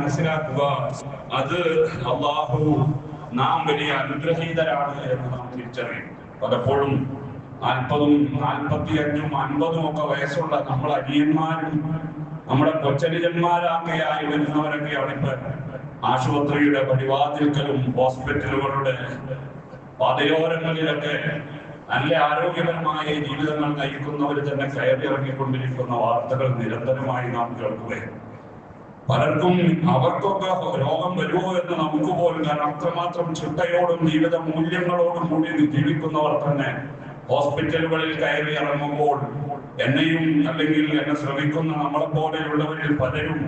മനസ്സിലാക്കുക. അത് അള്ളാഹു നാം വലിയ അനുഗ്രഹീതരാണ് എന്ന് നാം തിരിച്ചറിയും പലപ്പോഴും നാൽപ്പതും നാൽപ്പത്തിയഞ്ചും അൻപതും ഒക്കെ വയസ്സുള്ള നമ്മുടെ അനിയന്മാരും നമ്മുടെ കൊച്ചനുജന്മാരാക്കെയായി വരുന്നവരൊക്കെയാണ് ഇപ്പൊ ആശുപത്രിയുടെ പടിവാതിൽക്കലും ഹോസ്പിറ്റലുകളുടെ പതയോരങ്ങളിലൊക്കെ നല്ല ആരോഗ്യപരമായ ജീവിതങ്ങൾ നയിക്കുന്നവർ തന്നെ കയറി ഇറങ്ങിക്കൊണ്ടിരിക്കുന്ന വാർത്തകൾ നിരന്തരമായി നാം കേൾക്കുകയാണ്. പലർക്കും അവർക്കൊക്കെ രോഗം വരുമോ എന്ന് നമുക്ക് പോലും കാരണം അത്രമാത്രം ചിട്ടയോടും ജീവിത മൂല്യങ്ങളോടും കൂടി ജീവിക്കുന്നവർ തന്നെ ഹോസ്പിറ്റലുകളിൽ കയറി ഇറങ്ങുമ്പോൾ എന്നെയും അല്ലെങ്കിൽ എന്നെ ശ്രമിക്കുന്ന നമ്മളെ പോലെയുള്ളവരിൽ പലരും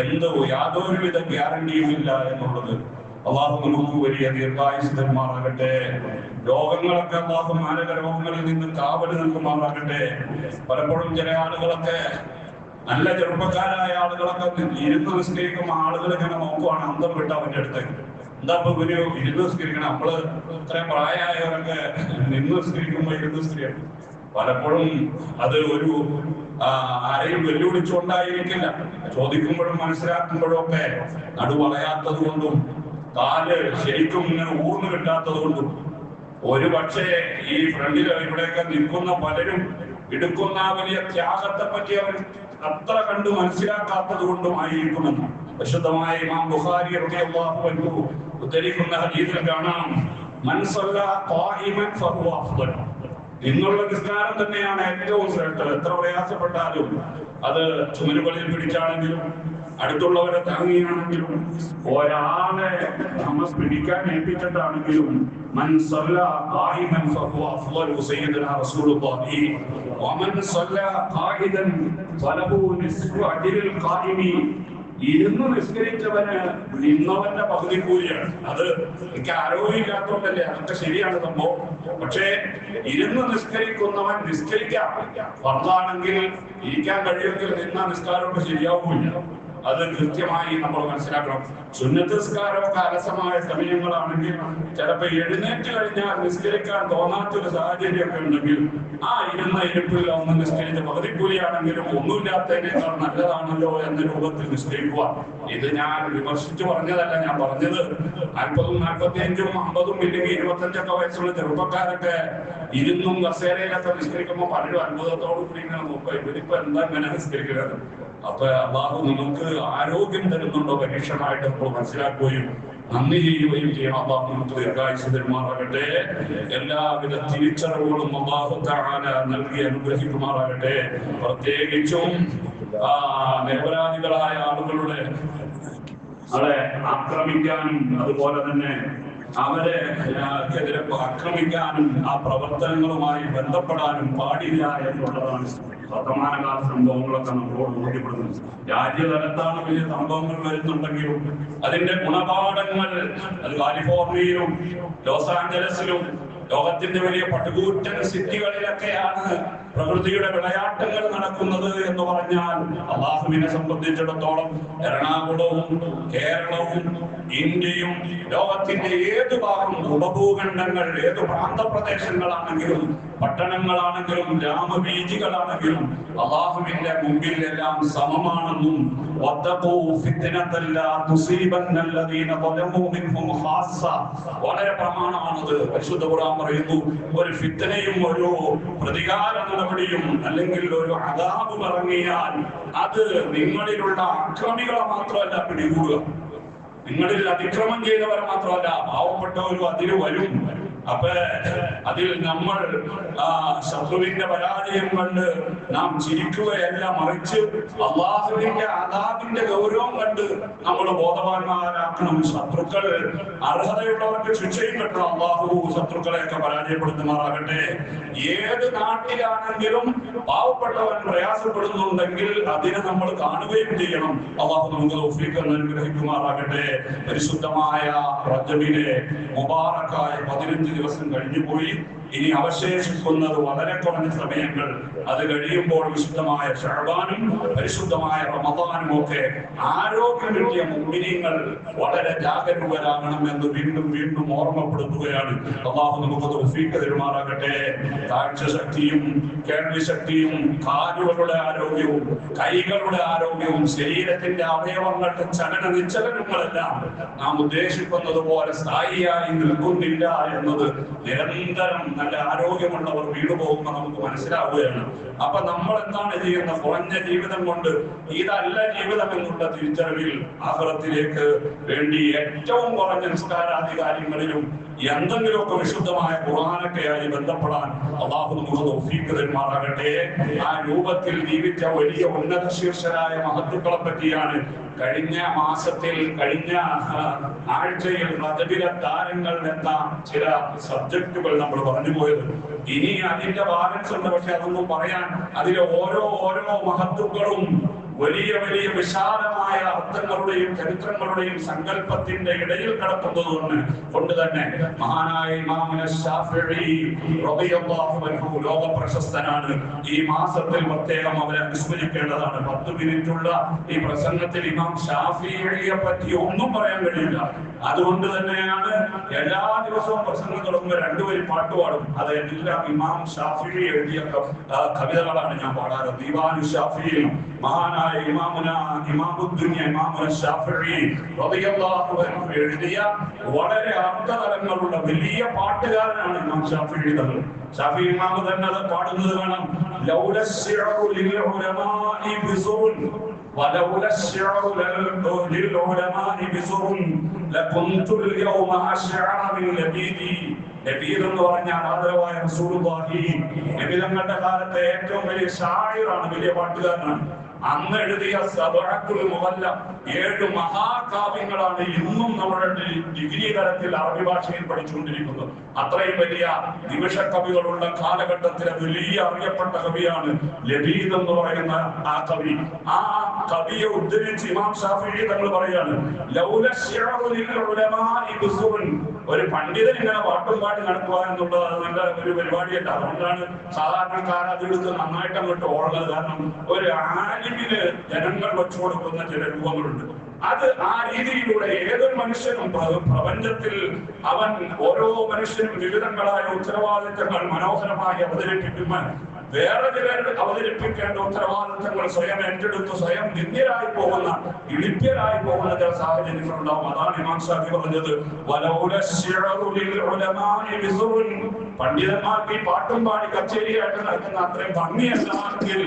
എന്ത് യാതൊരുവിധ ഗ്യാരണ്ടിയും ഇല്ല എന്നുള്ളത് അള്ളാഹു നമുക്ക് വലിയ ദീർഘായുസ് തരുമാറാകട്ടെ രോഗങ്ങളൊക്കെ അള്ളാഹു മാനക രോഗങ്ങളിൽ നിന്ന് കാവൽ നിൽക്കുമാറാകട്ടെ പലപ്പോഴും ചില ആളുകളൊക്കെ നല്ല ചെറുപ്പക്കാരായ ആളുകളൊക്കെ ഇരുന്ന് നിസ്കരിക്കുമ്പോൾ ആളുകൾ ഇങ്ങനെ നോക്കുവാണ്. അന്തം വിട്ട് അവന്റെ അടുത്ത് എന്താ ഇപ്പൊ ഒരു ഇരുന്ന് നിസ്കരിക്കണം നമ്മൾ ഇത്രയും പ്രായമായവരൊക്കെ നിന്ന് നിസ്കരിക്കുമ്പോ ഇരുന്ന് നിസ്കരിക്കണം പലപ്പോഴും അത് ഒരു ആരെയും വെല്ലുവിളിച്ചുകൊണ്ടായിരിക്കില്ല. ചോദിക്കുമ്പോഴും മനസ്സിലാക്കുമ്പോഴും ഒക്കെ നടുവളയാത്തത് കൊണ്ടും കാൽ ശരിക്കും ഇങ്ങനെ ഊർന്നു കിട്ടാത്തത് കൊണ്ടും. ഒരു പക്ഷേ ഈ ഫ്രണ്ടിൽ ഇവിടെയൊക്കെ നിൽക്കുന്ന പലരും എടുക്കുന്ന വലിയ ത്യാഗത്തെ പറ്റി അവർ അത്ര കണ്ട് മനസ്സിലാക്കാത്തത് കൊണ്ടുമായിരിക്കുമെന്ന് വിശുദ്ധമായ ഇമാം ബുഖാരി അൻഹു ഉദ്ധരിക്കുന്ന ഹദീസിൽ കാണാം. മൻ സല്ല ഫഹുവ നിന്നുള്ള നിസ്കാരം തന്നെയാണ് ഏറ്റവും ശ്രേഷ്ഠം. എത്ര പ്രയാസപ്പെട്ടാലും അത് ചുമരുകളിൽ പിടിച്ചാണെങ്കിലും അടുത്തുള്ളവരെ താങ്ങിയാണെങ്കിലും ഒരാളെ നമ്മൾ പിടിക്കാൻ ഏൽപ്പിച്ചിട്ടാണെങ്കിലും ഇരുന്ന് നിസ്കരിച്ചവന് നിന്നവന്റെ പകുതി കൂലിയാണ്. അത് എനിക്ക് ആരോഗ്യമില്ലാത്തതുകൊണ്ടല്ലേ അതൊക്കെ ശരിയാണ് സംഭവം. പക്ഷേ ഇരുന്ന് നിസ്കരിക്കുന്നവൻ നിസ്കരിക്കാം. വന്നാണെങ്കിൽ ഇരിക്കാൻ കഴിയുമെങ്കിൽ നിന്ന നിസ്കാരമൊക്കെ ശരിയാവില്ല അത് കൃത്യമായി നമ്മൾ മനസ്സിലാക്കണം. സുന്നത്ത് നിസ്കാരമൊക്കെ അലസമായ സമയങ്ങളാണെങ്കിൽ ചിലപ്പോ എഴുന്നേറ്റ് കഴിഞ്ഞാൽ നിസ്കരിക്കാൻ തോന്നാത്തൊരു സാഹചര്യമൊക്കെ ഉണ്ടെങ്കിൽ ആ ഇരുന്ന ഇരിപ്പിൽ ഒന്ന് നിസ്കരിച്ച പകുതിക്കൂലിയാണെങ്കിലും ഒന്നുമില്ലാത്തതിനേക്കാൾ നല്ലതാണല്ലോ എന്ന രൂപത്തിൽ നിസ്കരിക്കുക. ഇത് ഞാൻ വിമർശിച്ചു പറഞ്ഞതല്ല ഞാൻ പറഞ്ഞത് നാൽപ്പതും നാൽപ്പത്തിയഞ്ചും അമ്പതും ഇല്ലെങ്കിൽ ഇരുപത്തഞ്ചൊക്കെ വയസ്സുള്ള ചെറുപ്പക്കാരൊക്കെ ഇരുന്നും കസേരയിലൊക്കെ നിസ്കരിക്കുമ്പോൾ പലരും അത്ഭുതത്തോടു കൂടി ഇങ്ങനെ നോക്കുക ഇവരിപ്പോ എന്താ ഇങ്ങനെ നിസ്കരിക്കുന്നത് അപ്പൊ അള്ളാഹു നമുക്ക് ആരോഗ്യം തരുന്നുണ്ടോ പരീക്ഷണമായിട്ട് നമ്മൾ മനസ്സിലാക്കുകയും നന്ദി ചെയ്യുകയും ചെയ്യണം. അള്ളാഹു നമുക്ക് ദീർഘായുസ് തരുമാറാകട്ടെ. എല്ലാവിധ തിരിച്ചറിവുകളും അള്ളാഹു താന നൽകി അനുഗ്രഹിക്കുമാറാകട്ടെ. പ്രത്യേകിച്ചും ആ നിരപരാധികളായ ആളുകളുടെ അവരെ ആക്രമിക്കാനും അതുപോലെ തന്നെ അവരെ ആക്രമിക്കാനും ആ പ്രവർത്തനങ്ങളുമായി ബന്ധപ്പെടാനും പാടില്ല എന്നുള്ളതാണ് വർത്തമാനകാല സംഭവങ്ങളൊക്കെ നമ്മളോട് ബോധ്യപ്പെടുന്നത് രാജ്യതലത്താണ് വലിയ സംഭവങ്ങൾ വരുന്നുണ്ടെങ്കിലും അതിന്റെ ഗുണപാഠങ്ങൾ അത് കാലിഫോർണിയയിലും ലോസ് ആഞ്ചലസിലും ലോകത്തിന്റെ വലിയ പടുകൂറ്റൻ സിറ്റികളിലൊക്കെയാണ് പ്രകൃതിയുടെ വിളയാട്ടങ്ങൾ നടക്കുന്നത് എന്ന് പറഞ്ഞാൽ അള്ളാഹുവിനെ സംബന്ധിച്ചിടത്തോളം എറണാകുളവും കേരളവും ഇന്ത്യയും ലോകത്തിന്റെ ഏത് ഭാഗം ഉപഭൂഖണ്ഡങ്ങൾ ഏത് പ്രാന്തപ്രദേശങ്ങളാണെങ്കിലും പട്ടണങ്ങളാണെങ്കിലും ഗ്രാമബീജികളാണെങ്കിലും അള്ളാഹുവിന്റെ മുമ്പിൽ എല്ലാം സമമാണെന്നും വളരെ പ്രമാണമാണത്. പരിശുദ്ധ ഖുർആൻ പറയുന്നു ഒരു ഫിത്തനയും ഒരു പ്രതികാര നടപടിയും അല്ലെങ്കിൽ ഒരു അതാപ് പറഞ്ഞാൽ അത് നിങ്ങളിലുള്ള അക്രമികളെ മാത്രമല്ല പിടികൂടുക. നിങ്ങളിൽ അതിക്രമം ചെയ്തവർ മാത്രമല്ല പാവപ്പെട്ടവരും അതിന് വരും. അപ്പൊ അതിൽ നമ്മൾ ആ ശത്രുവിന്റെ പരാജയം കണ്ട് നാം ചിരിക്കുകയല്ല മറിച്ച് അള്ളാഹുവിന്റെ അതാബിന്റെ ഗൗരവം കണ്ട് നമ്മൾ ബോധവാന്മാരാക്കണം. ശത്രുക്കൾ അർഹതയുള്ളവർക്ക് ശിക്ഷയും കിട്ടണം. അള്ളാഹു ശത്രുക്കളെയൊക്കെ പരാജയപ്പെടുത്തുമാറാകട്ടെ. ഏത് നാട്ടിലാണെങ്കിലും പാവപ്പെട്ടവൻ പ്രയാസപ്പെടുന്നുണ്ടെങ്കിൽ അതിനെ നമ്മൾ കാണുകയും ചെയ്യണം. അള്ളാഹു നമുക്ക് അനുഗ്രഹിക്കുമാറാകട്ടെ പരിശുദ്ധമായ റജബിലെ മുബാറക്കായ പതിനഞ്ച് ദിവസം കഴിഞ്ഞു പോയി. ഇനി അവശേഷിക്കുന്നത് വളരെ കുറഞ്ഞ സമയങ്ങൾ. അത് കഴിയുമ്പോൾ വിശുദ്ധമായ ഷഹബാനും പരിശുദ്ധമായ റമദാനും ഒക്കെ ആരോഗ്യം കിട്ടിയ വളരെ ജാഗരൂകരാകണം എന്ന് വീണ്ടും വീണ്ടും ഓർമ്മപ്പെടുത്തുകയാണ്. അള്ളാഹു നമുക്ക് തൗഫീഖ് തെരുമാറാകട്ടെ. കാഴ്ച ശക്തിയും കേൾവി കാലുകളുടെ ആരോഗ്യവും കൈകളുടെ ആരോഗ്യവും ശരീരത്തിന്റെ അവയവങ്ങളുടെ ചലന നിശ്ചലനങ്ങളെല്ലാം നാം ഉദ്ദേശിക്കുന്നത് പോലെ സ്ഥായിയായി നിൽക്കുന്നില്ല എന്നത് നിരന്തരം നല്ല ആരോഗ്യമുള്ളവർ വീട് പോകുമ്പോൾ നമുക്ക് മനസ്സിലാവുകയാണ്. അപ്പൊ നമ്മൾ എന്താണ് ചെയ്യുന്ന കുറഞ്ഞ ജീവിതം കൊണ്ട് ഇതല്ല ജീവിതം എന്നുള്ള തിരിച്ചറിവിൽ ആഹ്റത്തിലേക്ക് വേണ്ടി ഏറ്റവും കുറഞ്ഞ നിസ്കാരാധികാരികളിലും എന്തെങ്കിലുമൊക്കെ വിശുദ്ധമായ ഖുർആാനൊക്കെയായി ബന്ധപ്പെടാൻ അള്ളാഹു നമ്മുടെ തൗഫീഖ് ആ രൂപത്തിൽ ജീവിച്ച വലിയ ഉന്നത ശീർഷരായ മഹത്തുക്കളെ പറ്റിയാണ് കഴിഞ്ഞ മാസത്തിൽ കഴിഞ്ഞ ആഴ്ചയിൽ റജബിലെ താരങ്ങൾ എന്ന ചില സബ്ജക്റ്റുകൾ നമ്മൾ പറഞ്ഞു പോയത്. ഇനി അതിന്റെ ബാലൻസ് ഉണ്ട്. പക്ഷെ അതൊന്നും പറയാൻ അതിലെ ഓരോ ഓരോ മഹത്തുക്കളും വലിയ വലിയ വിശാലമായ അർത്ഥങ്ങളുടെയും ചരിത്രങ്ങളുടെയും സങ്കല്പത്തിന്റെ ഇടയിൽ കിടക്കുന്നതുകൊണ്ട് കൊണ്ട് തന്നെ മഹാനായ ലോക പ്രശസ്തനാണ് ഈ മാസത്തിൽ പ്രത്യേകം അവരെ അനുസ്മരിക്കേണ്ടതാണ് പത്ത് മിനിറ്റുള്ള ഈ പ്രസംഗത്തിൽ ഇമാം ഷാഫിയെ പറ്റി ഒന്നും പറയാൻ കഴിയില്ല. അതുകൊണ്ട് തന്നെയാണ് എല്ലാ ദിവസവും പ്രസംഗം തുടങ്ങുമ്പോൾ രണ്ടുപേരും പാട്ട് പാടും. അത് എല്ലാം ഇമാം ഷാഫി എഴുതിയ കവിതകളാണ് ഞാൻ പാടാറ്. ദീവാനു ഷാഫിയിൽ മഹാനായ ഇമാമുന ഇമാമുദ്ദുനിയ ഇമാമുന ഷാഫി റളിയല്ലാഹു അൻഹു എഴുതിയ വളരെ അർത്ഥതലങ്ങളുള്ള വലിയ പാട്ടുകാരനാണ് ഇമാം ഷാഫി തങ്ങൾ. ഷാഫി ഇമാം തന്നെ അത് പാടുന്നത് കാണാം. ലിൽ ഉലമാഇ ബിസൂൻ. ولولا الشعر لل- للعلماء بزر لكنت اليوم أشعر من لبيدي നബീദ് എന്ന് പറഞ്ഞാൽ ആദരവായ റസൂലുള്ളാഹി നബി തങ്ങളുടെ കാലത്തെ ഏറ്റവും വലിയ ഷായിറാണ് വലിയ പാട്ടുകാരനാണ് അന്ന് എഴുതിയ സബഅത്തുൽ ഏഴ് മഹാകാവ്യങ്ങളാണ് ഇന്നും നമ്മുടെ ഡിഗ്രി തലത്തിൽ അറബി ഭാഷയിൽ പഠിച്ചുകൊണ്ടിരിക്കുന്നത് അത്രയും വലിയ നിമിഷ കവികളുള്ള കാലഘട്ടത്തിലെ വലിയ അറിയപ്പെട്ട കവിയാണ് ലബീദ് എന്ന് പറയുന്ന ആ കവി ആ കവിയെ ഉദ്ധരിച്ച് ഇമാം ഷാഫി തങ്ങൾ പറയാണ് ലൗല ശിഅറു ലിൽ ഉലമാഇ. ഒരു പണ്ഡിതൻ ഇങ്ങനെ പാട്ടും പാട്ട് നടക്കുക എന്നുള്ളത് അത് നല്ല ഒരു പരിപാടിയല്ല. അതുകൊണ്ടാണ് സാധാരണക്കാർ അതെടുത്ത് നന്നായിട്ട് അങ്ങോട്ട് ഓടുന്നത് കാരണം ഒരു ആലിമിന് ജനങ്ങൾ വെച്ചു കൊടുക്കുന്ന ചില രൂപങ്ങളുണ്ട്. അത് ആ രീതിയിലൂടെ ഏതൊരു മനുഷ്യനും പ്രപഞ്ചത്തിൽ അവൻ ഓരോ മനുഷ്യനും വിവിധങ്ങളായ ഉത്തരവാദിത്തങ്ങൾ മനോഹരമായി അവതരിപ്പിക്കുമ്പോൾ വേറെ ചിലർ അവതരിപ്പിക്കേണ്ട ഉത്തരവാദിത്തങ്ങൾ സ്വയം ഏറ്റെടുത്ത് സ്വയം നിന്ദ്യരായി പോകുന്ന ഇളിപ്യരായി പോകുന്ന ചില സാഹചര്യങ്ങൾ ഉണ്ടാവും അതാണ് ഇമാം പറഞ്ഞത്. പണ്ഡിതന്മാർക്ക് ഈ പാട്ടും പാടി കച്ചേരിയായിട്ട് നടക്കുന്ന അത്രയും ഭംഗിയല്ലാത്തിൽ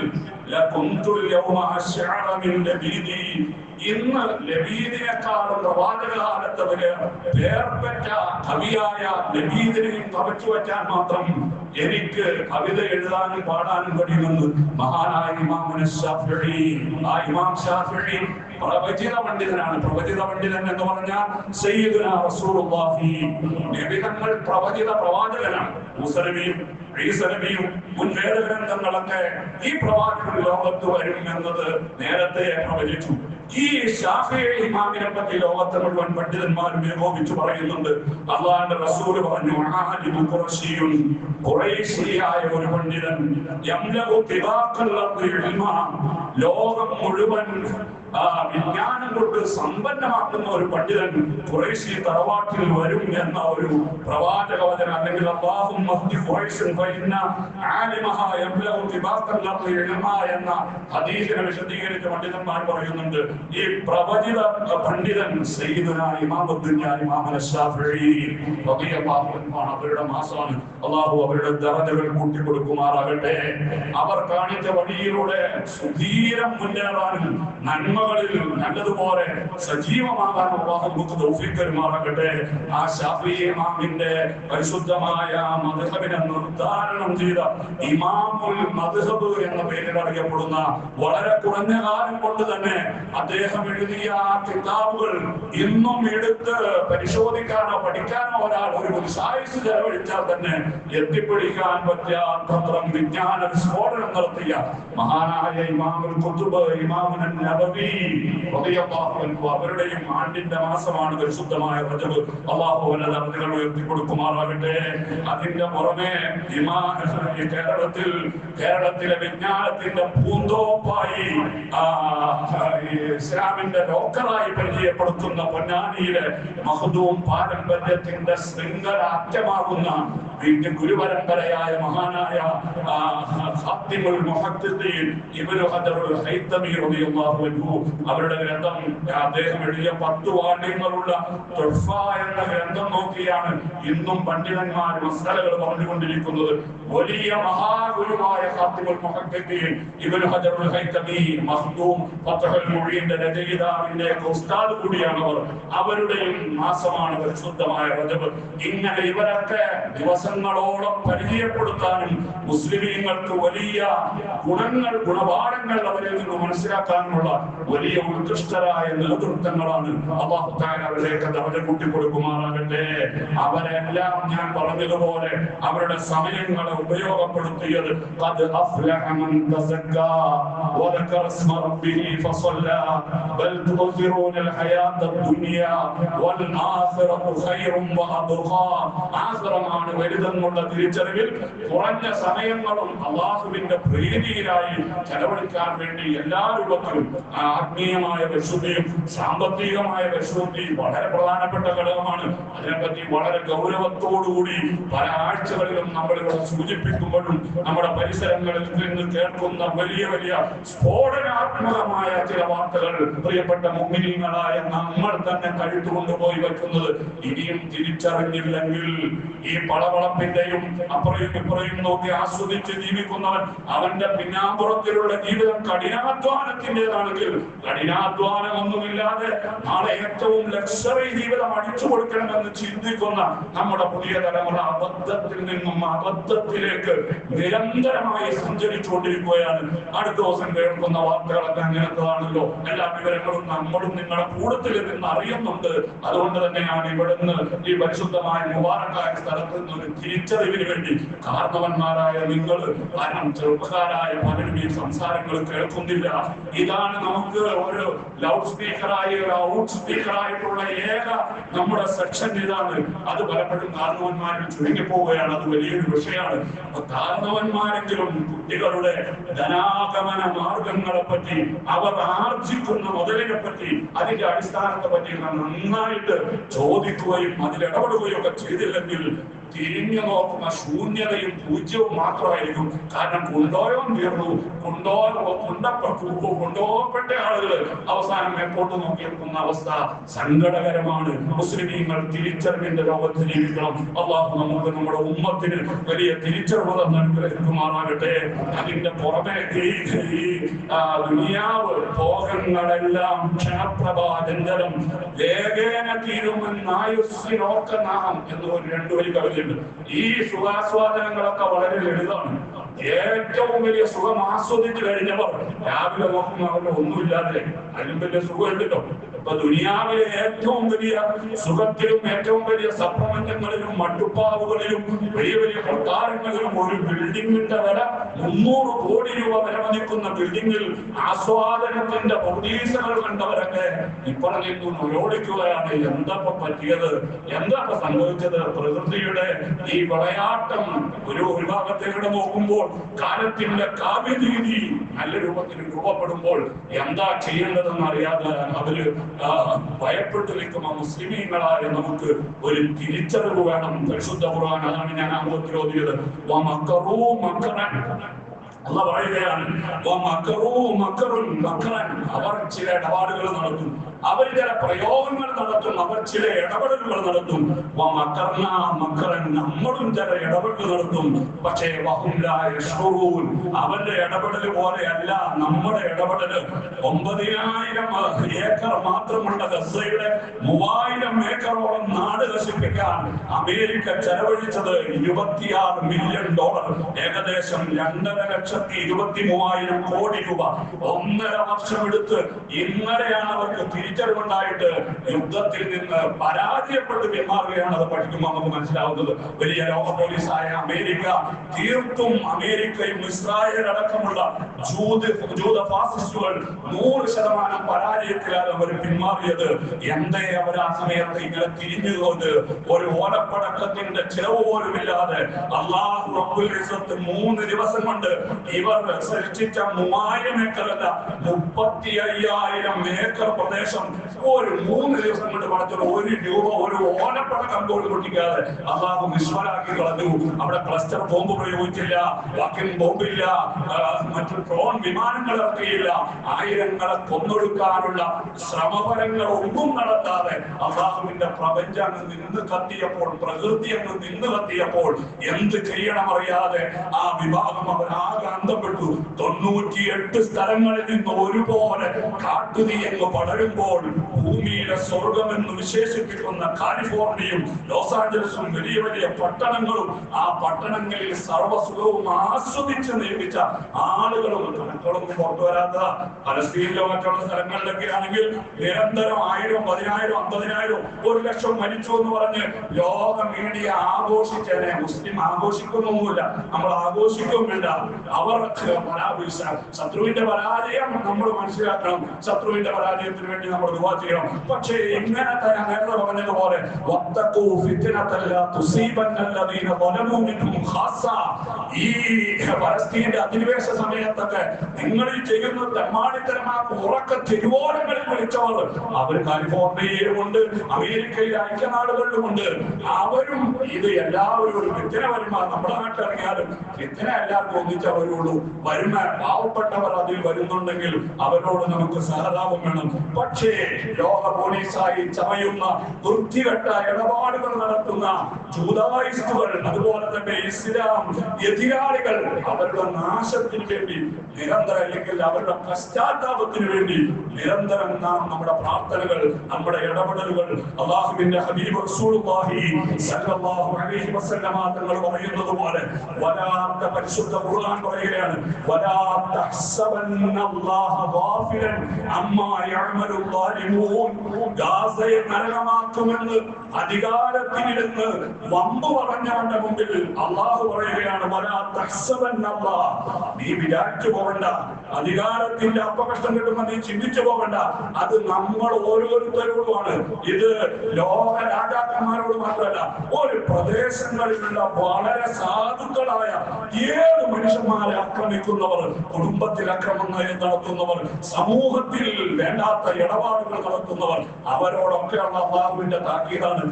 ഇന്ന് നബീദിനെക്കാളും പ്രവാചകാലത്തവര് വേർപ്പറ്റ കവിയായ നബീദിനെയും കവച്ചു വച്ചാൽ മാത്രം എനിക്ക് കവിത എഴുതാനും പാടാനും കഴിയുമെന്ന് മഹാനായ ഇമാമുന ഷാഫി ആ ഇമാം ഷാഫി പ്രവചിത പണ്ഡിതനാണ്. പ്രവചിത പണ്ഡിതൻ എന്ന് പറഞ്ഞാൽ സയ്യിദുന റസൂലുള്ളാഹി. നബി തങ്ങൾ പ്രവചിത പ്രവാചകനാണ്. മുസലമിയും ഈസലമിയും മുൻവേദ ഗ്രന്ഥങ്ങളൊക്കെ ഈ പ്രവാചകൻ ലോകത്ത് വരും എന്നത് നേരത്തെ പ്രവചിച്ചു. ഈ ഇമാമിനെ പറ്റി ലോകത്തെ മുഴുവൻ പണ്ഡിതന്മാരും ഏകോപിച്ച് പറയുന്നുണ്ട്. അള്ളാന്റെ റസൂൽ പറഞ്ഞു ഖുറൈശിയായ ഒരു പണ്ഡിതൻ ലോകം മുഴുവൻ വിജ്ഞാനം കൊണ്ട് സമ്പന്നമാക്കുന്ന ഒരു പണ്ഡിതൻ ഖുറൈശി തറവാട്ടിൽ വരും എന്ന ഒരു പ്രവാചക വചന. അല്ലെങ്കിൽ ഇൽമ എന്ന ഹദീസിനെ വിശദീകരിച്ച പണ്ഡിതന്മാർ പറയുന്നുണ്ട്. ഈ പ്രവചിത പണ്ഡിതൻ അവരുടെ മാസമാണ് അള്ളാഹു അവരുടെ ദറജകൾ കൂട്ടി കൊടുക്കുമാറാകട്ടെ അവർ കാണിച്ച വഴിയിലൂടെ സുധീരം മുന്നേറാനും നന്മകളിൽ നല്ലതുപോലെ സജീവമാകാനുമാറാകട്ടെ തൗഫീഖ് ആ ഷാഫി ഇമാമിന്റെ പരിശുദ്ധമായ മധുഹബിനെ നിർദ്ധാരണം ചെയ്ത ഇമാമുൽ മധുഹബ് എന്ന പേരിൽ അറിയപ്പെടുന്ന വളരെ കുറഞ്ഞ കാലം കൊണ്ട് തന്നെ അദ്ദേഹം എഴുതിയ ആ കിതാബുകൾ ഇന്നും എടുത്ത് പരിശോധിക്കാനോ പഠിക്കാനോ ഒരാൾ ഒരു സായുസ് ചെലവഴിച്ചാൽ തന്നെ എത്തിപ്പിടിക്കാൻ പറ്റാത്തത്രം വിജ്ഞാന വിസ്ഫോടനം നടത്തിയ മഹാനായ ഇമാമുൽ കുത്തുബ് ഇമാമുൻ നബവി അവരുടെയും ആണ്ടിന്റെ മാസമാണ് പരിശുദ്ധമായ റജബ്. അള്ളാഹു അവരുടെ അവധികൾ ഉയർത്തിക്കൊടുക്കുമാറാകട്ടെ. അതിന്റെ പുറമെ ഇമാ കേരളത്തിൽ കേരളത്തിലെ വിജ്ഞാനത്തിന്റെ പൂന്തോപ്പായി ആ, ഇസ്ലാമിന്റെ ലോക്കറായി പരിചയപ്പെടുത്തുന്ന പൊന്നാനിയിലെ മഹദൂം പാരമ്പര്യത്തിന്റെ ശൃംഖലാറ്റമാകുന്ന വീണ്ടും ഗുരുപരമ്പരയായ മഹാനായ അവരുടെ ഗ്രന്ഥം അദ്ദേഹം എഴുതിയ പത്ത് വാണ്യങ്ങളുള്ള എന്ന ഗ്രന്ഥം നോക്കിയാണ് ഇന്നും പണ്ഡിതന്മാർ മസാലകൾ പറഞ്ഞുകൊണ്ടിരിക്കുന്നത്. വലിയ മഹാഗുരുവായ ഖാത്തിമുൽ മുഹദ്ദിദീൻ ഇബ്നു ഹജറുൽ ഹൈത്തമി മഖ്ദൂം ഫത്ഹുൽ മുഈന്റെ രചയിതാവിന്റെ ഉസ്താദ് കൂടിയാണ് അവർ അവരുടെയും മാസമാണ് പരിശുദ്ധമായ റജബ് ഇങ്ങനെ ഇവരൊക്കെ ദിവസങ്ങളോളം പരിചയപ്പെടുത്താനും മുസ്ലിമീങ്ങൾക്ക് വലിയ ഗുണങ്ങൾ ഗുണപാഠങ്ങൾ അവരിൽ നിന്ന് മനസ്സിലാക്കാനുമുള്ള വലിയ ഉത്കൃഷ്ടരായ നേതൃത്വങ്ങളാണ് അള്ളാഹു താൻ അവരിലേക്ക് അവരെ കൂട്ടിക്കൊടുക്കുമാറാകട്ടെ അവരെല്ലാം ഞാൻ പറഞ്ഞതുപോലെ അവരുടെ സമയങ്ങളെ ഉപയോഗപ്പെടുത്തിയത് قد أفلح من تزكى وذكر اسم ربه فصلى بل تؤثرون الحياة الدنيا والآخرة خير وأبقى ആഹ്റമാണ് വലുതെന്നുള്ള തിരിച്ചറിവിൽ കുറഞ്ഞ സമയങ്ങളും അള്ളാഹുവിന്റെ പ്രീതിയിലായി ചെലവഴിക്കാൻ വേണ്ടി എല്ലാ രൂപത്തിലും ആത്മീയമായ വിശുദ്ധിയും സാമ്പത്തികമായ വിശുദ്ധിയും വളരെ പ്രധാനപ്പെട്ട ഘടകമാണ് അതിനെപ്പറ്റി വളരെ ഗൗരവത്തോടുകൂടി പല ആഴ്ചകളിലും നമ്മൾ ഇവിടെ സൂചിപ്പിക്കുമ്പോഴും നമ്മുടെ പരിസരങ്ങളിൽ നിന്ന് കേൾക്കുന്ന വലിയ വലിയ സ്ഫോടനാത്മകമായ ചില വാർത്തകൾ പ്രിയപ്പെട്ട മുമ്മിനിങ്ങളായ നമ്മൾ തന്നെ കഴുത്തു കൊണ്ടുപോയി വെക്കുന്നത് ഇനിയും തിരിച്ചറിഞ്ഞില്ലെങ്കിൽ ഈ പളവളപ്പിന്റെയും അപ്പുറയും ഇപ്പുറയും നോക്കി ആസ്വദിച്ച് ജീവിക്കുന്നവൻ അവന്റെ പിന്നാമ്പുറത്തിലുള്ള ജീവിതം കഠിനാധ്വാനത്തിന്റെതാണെങ്കിൽ കഠിനാധ്വാനം ഒന്നുമില്ലാതെ നാളെ ഏറ്റവും ലക്ഷറി ജീവിതം അടിച്ചു കൊടുക്കണമെന്ന് ചിന്തിക്കുന്ന നമ്മുടെ പുതിയ തലമുറ അബദ്ധത്തിൽ നിന്നും അബദ്ധത്തിലേക്ക് നിരന്തരമായി സഞ്ചരിച്ചുകൊണ്ടിരിക്കുകയാണ്. അടുത്ത ദിവസം കേൾക്കുന്ന വാർത്തകളൊക്കെ അങ്ങനത്തതാണല്ലോ. എല്ലാ വിവരങ്ങളും നമ്മളും നിങ്ങളുടെ കൂടത്തിൽ നിന്ന് അറിയുന്നുണ്ട്. അതുകൊണ്ട് തന്നെയാണ് ഇവിടുന്ന് ഈ പരിശുദ്ധമായ മുബാറക്കായ സ്ഥലത്ത് നിന്ന് ഒരു തിരിച്ചറിവിന് വേണ്ടി കാരണവന്മാരായ നിങ്ങൾ കാരണം ചെറുപ്പക്കാരായ പലരും ഈ സംസാരങ്ങൾ കേൾക്കുന്നില്ല. ഇതാണ് നമുക്ക് ഒരു ലൗഡ് സ്പീക്കറായി ഔട്ട് സ്പീക്കറായിട്ടുള്ള ഏക നമ്മുടെ സെക്ഷൻ ഇതാണ്. അത് പലപ്പോഴും കാരണവന്മാരിൽ ചുരുങ്ങിപ്പോവുകയാണ്. അത് വലിയൊരു വിഷയമാണ്. അപ്പൊ കാരണവന്മാരെങ്കിലും കുട്ടികളുടെ ധനാഗമന മാർഗങ്ങളെ പറ്റി അവർ ആർജിക്കുന്ന മുതലിനെ പറ്റി അതിന്റെ അടിസ്ഥാനത്തെ പറ്റി നന്നായിട്ട് ചോദിക്കുകയും അതിൽ ഇടപെടുകയും ഒക്കെ ചെയ്തില്ലെങ്കിൽ തിരിഞ്ഞു നോക്കുന്ന ശൂന്യതയും പൂജ്യവും മാത്രമായിരിക്കും. കാരണം കൊണ്ടോയോ തീർന്നു കൊണ്ടോ കൊണ്ടപ്പ കൊണ്ടുപോകപ്പെട്ട ആളുകൾ അവസാനം എപ്പോട്ട് നോക്കി നിൽക്കുന്ന അവസ്ഥ സങ്കടകരമാണ്. മുസ്ലിമീങ്ങൾ തിരിച്ചറിവിന്റെ ലോകത്ത് ജീവിക്കണം. അള്ളാഹു നമുക്ക് നമ്മുടെ ഉമ്മത്തിന് വലിയ തിരിച്ചറിവ് നൽകുമാറാകട്ടെ അതിന്റെ പുറമെ ഈ ദുനിയാവ് ഭോഗങ്ങളെല്ലാം ക്ഷണപ്രഭാചഞ്ചലം വേഗേന തീരുമെന്നായുസ്സിനോക്ക നാം എന്ന് ഒരു രണ്ടു വരി കവിതയുണ്ട് ഈ സുഖാസ്വാദനങ്ങളൊക്കെ വളരെ ലളിതമാണ്. ഏറ്റവും വലിയ സുഖം ആസ്വദിച്ചു കഴിഞ്ഞവർ രാവിലെ നോക്കുമ്പോൾ ഒന്നുമില്ലാതെ അതിലും വലിയ സുഖം ഉണ്ടല്ലോ. ഇപ്പൊ ദുനിയാവിലെ ഏറ്റവും വലിയ സുഖത്തിലും ഏറ്റവും വലിയ സപ്രപഞ്ചങ്ങളിലും മട്ടുപ്പാവുകളിലും വലിയ വലിയ കൊട്ടാരങ്ങളിലും ഒരു ബിൽഡിങ്ങിന്റെ വില മുന്നൂറ് കോടി രൂപ വില മതിക്കുന്ന ബിൽഡിങ്ങിൽ ആസ്വാദനത്തിന്റെ പ്രതീക്ഷകൾ കണ്ടവരൊക്കെ ഇപ്പറഞ്ഞു മുരോടിക്കുകയാണ് എന്താ ഇപ്പൊ പറ്റിയത് എന്തപ്പൊ സംഭവിച്ചത്? പ്രകൃതിയുടെ ഈ വളയാട്ടം ഒരു ഭാഗത്തേക്ക് നോക്കുമ്പോൾ കാലത്തിന്റെ കാവ്യരീതി നല്ല രൂപത്തിൽ രൂപപ്പെടുമ്പോൾ എന്താ ചെയ്യേണ്ടതെന്ന് അറിയാതെ അവർ ഭയപ്പെട്ടു നിൽക്കുന്ന മുസ്ലിമീങ്ങളായ നമുക്ക് ഒരു തിരിച്ചറിവ് വേണം. പരിശുദ്ധ ഖുർആൻ അതാണ് ഞാൻ അങ്ങോട്ട് ഓതിയത് മക്കറൂ മക്കറൻ അല്ല പറയുകയാണ് അവർ ചില ഇടപാടുകൾ നടത്തും അവർ ചില പ്രയോഗങ്ങൾ നടത്തും അവർ ചില ഇടപെടലുകൾ നടത്തും. മക്കറൻ നമ്മളും ചില ഇടപെടൽ നടത്തും. പക്ഷേ. അവന്റെ ഇടപെടൽ പോലെയല്ല നമ്മുടെ ഇടപെടൽ ഒമ്പതിനായിരം ഏക്കർ മാത്രമുള്ള ഗസയുടെ മൂവായിരം ഏക്കറോളം നാട് നശിപ്പിക്കാൻ അമേരിക്ക ചെലവഴിച്ചത് ഇരുപത്തിയാറ് മില്യൺ ഡോളർ ഏകദേശം രണ്ടര ലക്ഷത്തി ഇരുപത്തി മൂവായിരം കോടി രൂപ. ഒന്നര വർഷം എടുത്ത് ഇന്നലെയാണ് അവർക്ക് തിരിച്ചറിവുണ്ടായിട്ട് യുദ്ധത്തിൽ നിന്ന് പരാജയപ്പെട്ട് പിന്മാറുകയാണ് അത് പഠിക്കുമ്പോൾ നമുക്ക് മനസ്സിലാവുന്നത്. വലിയ ലോക പോലീസായ അമേരിക്ക തീർത്തും അമേരിക്കയും ഇസ്രായേൽ അടക്കമുള്ള ഫാസിസ്റ്റുകൾ നൂറ് ശതമാനം പരാജയത്തിലാണ് അവർ പിന്മാറിയത്. എന്തേ അവർ ആ സമയത്ത് ഇങ്ങനെ തിരിഞ്ഞുകൊണ്ട് ഒരു ഓലപ്പടക്കത്തിന്റെ ചിലവ് പോലുമില്ലാതെ അള്ളാഹു മൂന്ന് ദിവസം കൊണ്ട് ഇവർ സൃഷ്ടിച്ച മൂവായിരം ഏക്കറല്ല മുപ്പത്തി അയ്യായിരം ഏക്കർ പ്രദേശം ഒരു മൂന്ന് ദിവസം കൊണ്ട് പടച്ചത് ഒരു രൂപ ഒരു ഓലപ്പടക്കം പോലും പൊട്ടിക്കാതെ അള്ളാഹു നിഷ്ഫലാക്കി കളഞ്ഞു. അവിടെ ക്ലസ്റ്റർ ബോംബ് പ്രയോഗിച്ചില്ല വാക്കിൻ ബോംബില്ല മറ്റു ഡ്രോൺ വിമാനങ്ങൾ ഇറക്കിയില്ല. ആയിരങ്ങളെ കൊന്നൊടുക്കാനുള്ള ശ്രമഫലങ്ങൾ ഒന്നും നടത്താതെ അള്ളാഹുവിന്റെ പ്രപഞ്ചം അങ്ങ് നിന്ന് കത്തിയപ്പോൾ പ്രകൃതി അങ്ങ് നിന്ന് കത്തിയപ്പോൾ എന്ത് ചെയ്യണമറിയാതെ ആ വിഭാഗം അവർ ആകെ അന്തപ്പെട്ടു. തൊണ്ണൂറ്റിയെട്ട് സ്ഥലങ്ങളിൽ നിന്ന് ഒരുപോലെ കാട്ടുതീ അങ്ങ് പടരുമ്പോൾ Lord. ഭൂമിയിലെ സ്വർഗം എന്ന് വിശേഷിപ്പിക്കുന്ന കാലിഫോർണിയയും ലോസ് ആഞ്ചലസും വലിയ വലിയ പട്ടണങ്ങളും ആ പട്ടണങ്ങളിൽ സർവസുഖവും ആസ്വദിച്ച് നിയമിച്ച ആളുകളും കണക്കുകളൊന്നും പുറത്തു വരാത്ത പലസ്തീനിലോ മറ്റുള്ള സ്ഥലങ്ങളിലൊക്കെ ആണെങ്കിൽ നിരന്തരം ആയിരം പതിനായിരം അമ്പതിനായിരം ഒരു ലക്ഷം മരിച്ചു എന്ന് പറഞ്ഞ് ലോക മീഡിയ ആഘോഷിച്ചതിനെ മുസ്ലിം ആഘോഷിക്കുന്നൊന്നുമില്ല. നമ്മൾ ആഘോഷിക്കുകയും വേണ്ട അവർ ശത്രുവിന്റെ പരാജയം നമ്മൾ മനസ്സിലാക്കണം. ശത്രുവിന്റെ പരാജയത്തിന് വേണ്ടി നമ്മൾ ദുവാ ചെയ്യണം പക്ഷേ ഇങ്ങനത്തെ ഞാൻ നേരത്തെ പറഞ്ഞതുപോലെ ഈ പലസ്തീന്റെ അധിനിവേശ സമയത്തൊക്കെ നിങ്ങൾ ചെയ്യുന്ന തെമ്മാടിത്തരമാകും ഉറക്ക തിരുവോരങ്ങളിൽ വിളിച്ചവർ അവർ കാലിഫോർണിയയിലുമുണ്ട് അമേരിക്കയിലെ ഐക്യനാടുകളിലുമുണ്ട്. അവരും ഇത് എല്ലാവരും ഒരു വിത്തിന വരുമാ നമ്മുടെ നാട്ടിലിറങ്ങിയാലും വിത്തിന എല്ലാവർക്കും ഒന്നിച്ച വരുള്ളൂ വരുന്ന പാവപ്പെട്ടവർ അതിൽ വരുന്നുണ്ടെങ്കിൽ അവരോട് നമുക്ക് സഹതാപം വേണം. പക്ഷേ ലോക പോലീസായി ചമയുന്ന വൃത്തികെട്ട ഇടപാടുകൾ നടത്തുന്ന ജൂതായിസ്റ്റുകൾ അതുപോലെ തന്നെ ഇസ്ലാം എതിരാളികൾ അവരുടെ നാശത്തിന് വേണ്ടി നിരന്തരം അല്ലെങ്കിൽ അവരുടെ പശ്ചാത്താപത്തിന് വേണ്ടി നിരന്തരം നാം നമ്മുടെ പ്രാർത്ഥനകൾ നമ്മുടെ ഇടപെടലുകൾ അള്ളാഹുവിന്റെ ഹബീബ് സല്ലല്ലാഹു അലൈഹി പറയുന്നത് പോലെ വലാത്ത പരിശുദ്ധ ഖുർആൻ പറയുകയാണ് വലാ തഹ്സബന്നല്ലാഹ അമ്മാ യഅമലു ഗാസയെ നരകമാക്കുമെന്ന് അധികാരത്തിലിരുന്ന് വമ്പ് പറഞ്ഞവന്റെ മുമ്പിൽ അള്ളാഹു പറയുകയാണ് നീ വിചാരിച്ചു പോകണ്ട. അധികാരത്തിന്റെ അപകഷ്ടം കിട്ടുമ്പോൾ നീ ചിന്തിച്ചു പോകണ്ട. അത് നമ്മൾ ഓരോരുത്തരോടുമാണ്. ഇത് ലോക രാജാക്കന്മാരോട് മാത്രമല്ല ഒരു പ്രദേശങ്ങളിലുള്ള വളരെ സാധുക്കളായ ഏത് മനുഷ്യന്മാരെ ആക്രമിക്കുന്നവർ കുടുംബത്തിൽ അക്രമങ്ങൾ നടത്തുന്നവർ സമൂഹത്തിൽ വേണ്ടാത്ത ഇടപാടുകൾ നടത്തുന്നവർ അവരോടൊക്കെയുള്ള അള്ളാഹുവിന്റെ താക്കീതാണ്.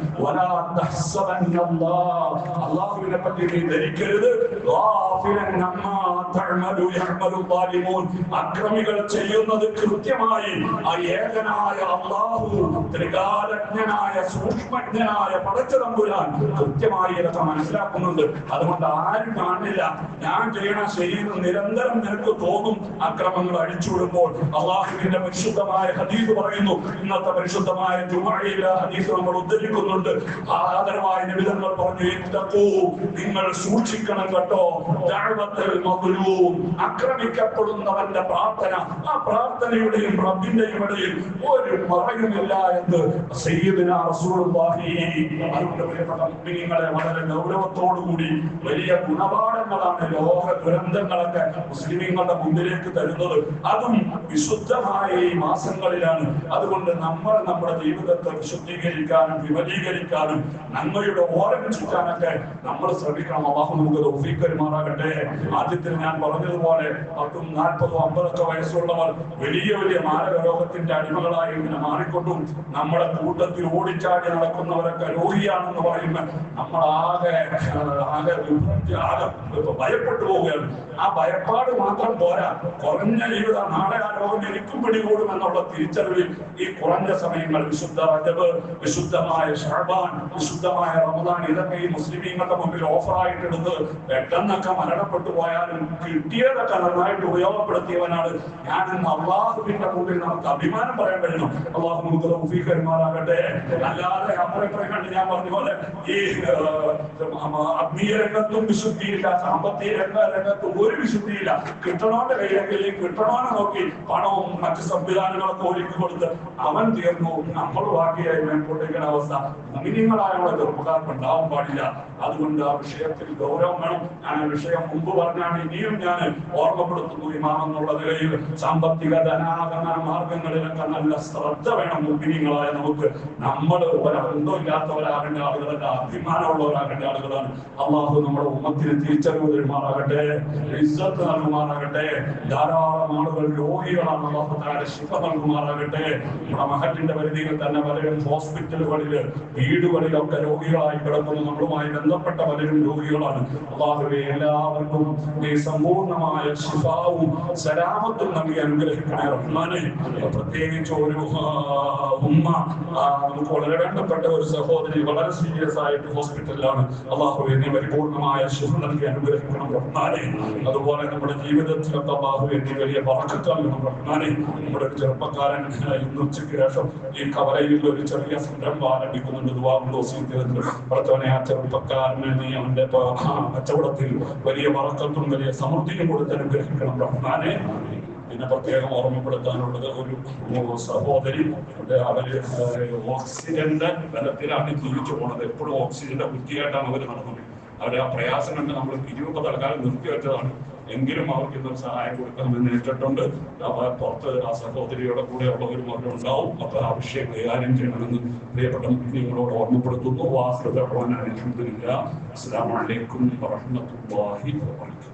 അള്ളാഹുവിനെ പറ്റി നീ ധരിക്കരുത്. അക്രമികൾ ചെയ്യുന്നത് കൃത്യമായി ആ ഏകനായ അള്ളാഹു ത്രികാലജ്ഞനായ സൂക്ഷ്മജ്ഞനായ പടച്ചതമ്പുരാൻ കൃത്യമായി ഇതൊക്കെ മനസ്സിലാക്കുന്നുണ്ട്. അതുകൊണ്ട് ആരും കാണില്ല ഞാൻ ചെയ്യണ ശരീരം നിരന്തരം നിനക്ക് തോന്നും. അക്രമങ്ങൾ അഴിച്ചുവിടുമ്പോൾ അള്ളാഹുവിന്റെ പരിശുദ്ധമായ ഹദീസ് പറയുന്നു. ഇന്നത്തെ പരിശുദ്ധമായ ജുമഴയിലെ ഹദീസ് നമ്മൾ ഉദ്ധരിക്കുന്നുണ്ട്. ആദരമായ നിമിതങ്ങൾ പറഞ്ഞു "ഇത്തഖൂ, നിങ്ങൾ സൂക്ഷിക്കണം കേട്ടോ. ആക്രമിക്കപ്പെടുന്നവന്റെ പ്രാർത്ഥന ആ പ്രാർത്ഥനയുടെയും റബ്ബിന്റെയും ഇടയിൽ ഒരു മറയുമില്ല എന്ന് മുഅ്മിനീങ്ങളെ വളരെ ഗൗരവത്തോടുകൂടി വലിയ ഗുണപാഠങ്ങളാണ് ലോക ദുരന്തങ്ങളൊക്കെ മുസ്ലിമീങ്ങളുടെ മുന്നിലേക്ക് തരുന്നത്. അതും വിശുദ്ധമായ ഈ മാസങ്ങളിലാണ്. അതുകൊണ്ട് നമ്മൾ നമ്മുടെ ജീവിതത്തെ വിശുദ്ധീകരിക്കാനും വിമലീകരിക്കാനും നന്മയുടെ ഓരം ചുറ്റാനൊക്കെ നമ്മൾ ശ്രമിക്കണം. അള്ളാഹു നമുക്ക് തൗഫീഖ് ആദ്യത്തിൽ ഞാൻ പറഞ്ഞതുപോലെ പത്തും നാൽപ്പതും അമ്പതൊക്കെ വയസ്സുള്ളവർ വലിയ വലിയ മാരക രോഗത്തിന്റെ അടിമകളായി ഇങ്ങനെ മാറിക്കൊണ്ടും നമ്മുടെ കൂട്ടത്തിൽ ഓടിച്ചാടി നടക്കുന്നവരൊക്കെ രോഗിയാണെന്ന് പറയുന്ന നമ്മൾ ആകെ ആകെ ആകെ ഭയപ്പെട്ടു പോവുകയാണ്. ആ ഭയപ്പാട് മാത്രം പോരാ. കുറഞ്ഞ ജീവിതം നാളെ രോഗം എനിക്കും പിടികൂടും എന്നുള്ള തിരിച്ചറിവിൽ ഈ കുറഞ്ഞ സമയങ്ങൾ വിശുദ്ധ റജബ് വിശുദ്ധമായ ഷഹബാൻ വിശുദ്ധമായ റമദാൻ ഇതൊക്കെ ഈ മുസ്ലിമീങ്ങളുടെ മുമ്പിൽ ഓഫറായിട്ടെടുത്ത് പെട്ടെന്നൊക്കെ മരണപ്പെട്ടു പോയാലും കിട്ടിയതൊക്കെ നന്നായിട്ട് ഉപയോഗപ്പെടുത്തിയവനാണ്. ഞാൻ ഇന്ന് അള്ളാഹുവിന്റെ മുമ്പിൽ നമുക്ക് അഭിമാനം പറയാൻ കഴിയണം അള്ളാഹു നമുക്ക് തൗഫീഖ് തരുമാറാകട്ടെ. അല്ലാതെ അവരെ കണ്ട് ഞാൻ പറഞ്ഞ പോലെ ഈ ആത്മീയ രംഗത്തും വിശുദ്ധിയില്ല സാമ്പത്തിക രംഗ രംഗത്തും ഒരു വിശുദ്ധിയില്ല. കിട്ടണോന്റെ കയ്യിലെങ്കിൽ കിട്ടണോനെ നോക്കി പണവും മറ്റു സംവിധാനങ്ങളൊക്കെ ഒരുക്കി കൊടുത്ത് അവൻ തീർന്നു. നമ്മൾ ബാക്കിയായി മേൽക്കൊണ്ടിരിക്കുന്ന അവസ്ഥ മുനിങ്ങളായുള്ള ചെറുപ്പക്കാർക്ക് ഉണ്ടാവാൻ പാടില്ല. അതുകൊണ്ട് ആ വിഷയത്തിൽ ഗൗരവം വേണം. ഞാൻ ആ വിഷയം മുമ്പ് പറഞ്ഞാണ് ഇനിയും ഞാൻ ഓർമ്മപ്പെടുത്തുന്നു ഇമാമെന്നുള്ള നിലയിൽ സാമ്പത്തിക ധനാഗമന മാർഗങ്ങളിലൊക്കെ നല്ല ശ്രദ്ധ വേണം മുഗ്നീങ്ങളായ നമുക്ക്. നമ്മൾ ഒരന്തോ ഇല്ലാത്തവരാകേണ്ട ആളുകളല്ല അഭിമാനമുള്ളവരാകേണ്ട ആളുകളാണ്. അള്ളാഹു നമ്മുടെ ഉമ്മത്തിന് തിരിച്ചറിവ് തരുമാറാകട്ടെ ഇസ്സത്ത് നൽകുമാറാകട്ടെ. ധാരാളം ആളുകൾ രോഗികളാണ് അള്ളാഹു താരെ ശിഫ നൽകുമാറാകട്ടെ നമ്മുടെ മഹറ്റിന്റെ പരിധിയിൽ തന്നെ പലരും ഹോസ്പിറ്റലുകളിൽ വീടുകളിലൊക്കെ രോഗികളായി കിടക്കുന്നു നമ്മളുമായി ബന്ധപ്പെട്ട പലരും രോഗികളാണ്. അള്ളാഹുവെ എല്ലാവർക്കും നീ സമ്പൂർണമായ ശിഫാവും സലാമത്തും നൽകി അനുഗ്രഹിക്കണേ റഹ്മാനെ. പ്രത്യേകിച്ച് ഒരു ഉമ്മ നമുക്ക് വളരെ വേണ്ടപ്പെട്ട ഒരു സഹോദരി വളരെ സീരിയസ് ആയിട്ട് ഹോസ്പിറ്റലിലാണ്. അള്ളാഹുവെ നീ പരിപൂർണമായ ശിഫ നൽകി അനുഗ്രഹിക്കണം റഹ്മാനെ. അതുപോലെ നമ്മുടെ ജീവിതത്തിലൊക്കെ അള്ളാഹുവെ നീ വലിയ വാക്കത്താൽ റഹ്മാനെ നമ്മുടെ ചെറുപ്പക്കാരൻ ഇന്ന് ഉച്ചയ്ക്ക് ശേഷം ഈ കവലയിൽ ഒരു ചെറിയ സംരംഭം ആരംഭിക്കുന്നുണ്ട്. പ്രച്ചവനെ ആ ചെറുപ്പക്കാരന് നീ അവന്റെ കച്ചവടത്തിൽ വലിയ വറക്കത്തും വലിയ സമൃദ്ധിയും കൊടുത്ത് അനുഗ്രഹിക്കണം റഹ്മാനെ പിന്നെ പ്രത്യേകം ഓർമ്മപ്പെടുത്താനുള്ളത് ഒരു സഹോദരി അവർ ഓക്സിജന്റെ ബലത്തിലാണ് ജീവിച്ചു പോണത്. എപ്പോഴും ഓക്സിജന്റെ ബുദ്ധിയായിട്ടാണ് അവർ നടന്നത്. അവരെ ആ പ്രയാസം കണ്ട് നമ്മൾ ഇരുപത് തൽക്കാലം നിർത്തിവെച്ചതാണ്. എങ്കിലും അവർക്ക് ഇന്നൊരു സഹായം കൊടുക്കണമെന്ന് അപ്പൊ പുറത്ത് ആ സഹോദരിയുടെ കൂടെ ഉള്ളവരും അവരുണ്ടാവും അപ്പൊ ആ വിഷയം കൈകാര്യം ചെയ്യണമെന്ന് പ്രിയപ്പെട്ട നിങ്ങളോട് ഓർമ്മപ്പെടുത്തുന്നു. വാസ്തുത അസ്സാം വലൈക്കും വാഹമത്തല്ലാഹി വാബർക്കാത്തു